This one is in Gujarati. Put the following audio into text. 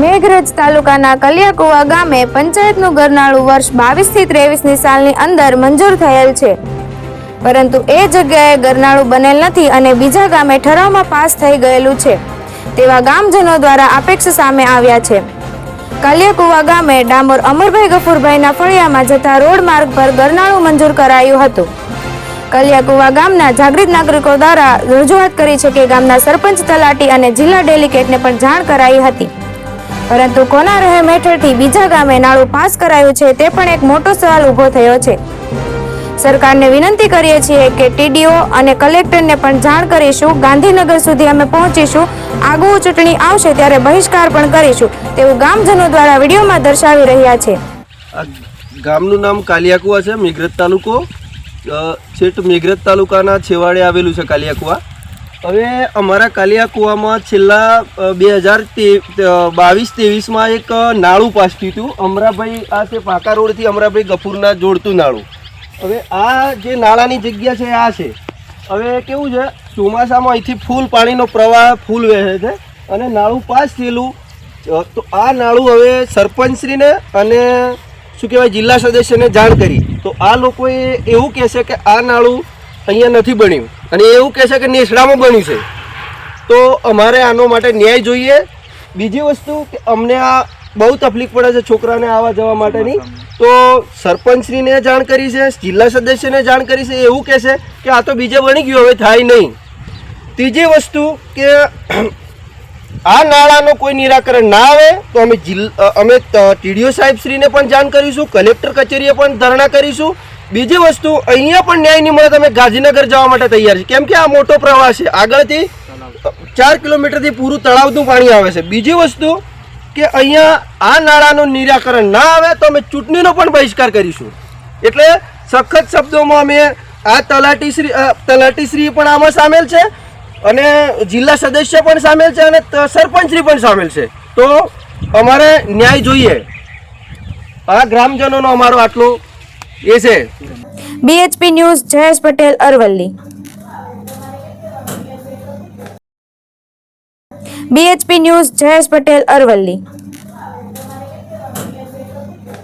મેઘરજ તાલુકાના કલિયાકુવા ગામે પંચાયતનું ગરનાળું વર્ષ બાવીસથી ત્રેવીસની સાલની અંદર મંજૂર થયેલ છે. પરંતુ એ જગ્યાએ ગરનાળું બનેલ નથી અને બીજા ગામે ઠરાવમાં પાસ થઈ ગયેલું છે. તેવા ગામજનો દ્વારા અપેક્ષ સામે આવ્યા છે. કલિયાકુવા ગામે ડામોર અમરભાઈ ગફુરભાઈના ફળિયામાં જતા રોડ માર્ગ પર ગરનાળું મંજૂર કરાયું હતું. કલિયાકુવા ગામના જાગૃત નાગરિકો દ્વારા રજૂઆત કરી છે કે ગામના સરપંચ તલાટી અને જિલ્લા ડેલિગેટને પણ જાણ કરાઈ હતી. પરંતુ કોના રહેમ હેઠળથી બીજા ગામે નાળું પાસ કરાયું છે તે પણ એક મોટો સવાલ ઊભો થયો છે. સરકારને વિનંતી કરીએ છીએ કે ટીડીઓ અને કલેક્ટરને પણ જાણ કરીશું. ગાંધીનગર સુધી અમે પહોંચીશું. આગવું ચૂંટણી આવશે ત્યારે બહિષ્કાર પણ કરીશું. તેવું ગામજનો દ્વારા વિડીયોમાં દર્શાવી રહ્યા છે. ગામનું નામ કાલિયાકુવા છે, મેઘરજ તાલુકો. છેટ મેઘરજ તાલુકાના છેવાડે આવેલું છે કાલિયાકુવા. હવે અમારા કાલિયા કુવામાં છેલ્લા બે હજાર બાવીસ ત્રેવીસમાં એક નાળું પાસ થયું હતું. અમરાભાઈ, આ છે પાકા રોડથી અમરાભાઈ ગફુરના જોડતું નાળું. હવે આ જે નાળાની જગ્યા છે, આ છે. હવે કેવું છે, ચોમાસામાં અહીંથી ફૂલ પાણીનો પ્રવાહ ફૂલ વહે છે અને નાળું પાસ થયેલું તો આ નાળું હવે સરપંચશ્રીને અને શું કહેવાય, જિલ્લા સદસ્યને જાણ કરી. તો આ લોકોએ એવું કહેશે કે આ નાળું અહીંયા નથી બન્યું. અને એવું કહેશે કે નેસડામાં બન્યું છે. તો અમારે આનો માટે ન્યાય જોઈએ. બીજી વસ્તુ કે અમને આ બહુ તકલીફ પડે છે છોકરાને આવવા જવા માટેની. તો સરપંચશ્રીને જાણ કરી છે જિલ્લા સદસ્યને જાણ કરી છે એવું કહેશે કે આ તો બીજે બની ગયું હવે થાય નહીં. ત્રીજી વસ્તુ કે આ નાળાનો કોઈ નિરાકરણ ના આવે તો અમે જિલ્લા અમે ટીડીઓ સાહેબશ્રીને પણ જાણ કરીશું કલેક્ટર કચેરીએ પણ ધરણા કરીશું. બીજી વસ્તુ, અહીંયા પણ ન્યાય નહીં મળે તમે ગાંધીનગર જવા માટે તૈયાર છે કેમ કે આ મોટો પ્રવાહ છે. આગળથી ચાર કિલોમીટરથી પૂરું તળાવનું પાણી આવે છે. બીજી વસ્તુ કે અહીંયા આ નાળાનું નિરાકરણ ના આવે તો અમે ચૂંટણીનો પણ બહિષ્કાર કરીશું. એટલે સખત શબ્દોમાં અમે આ તલાટીશ્રી તલાટીશ્રી પણ આમાં સામેલ છે અને જિલ્લા સદસ્ય પણ સામેલ છે અને સરપંચશ્રી પણ સામેલ છે. તો અમારે ન્યાય જોઈએ. આ ગ્રામજનોનો અમારો આટલો છે. B H P news Jayesh Patel Aravalli. B H P news Jayesh Patel Aravalli.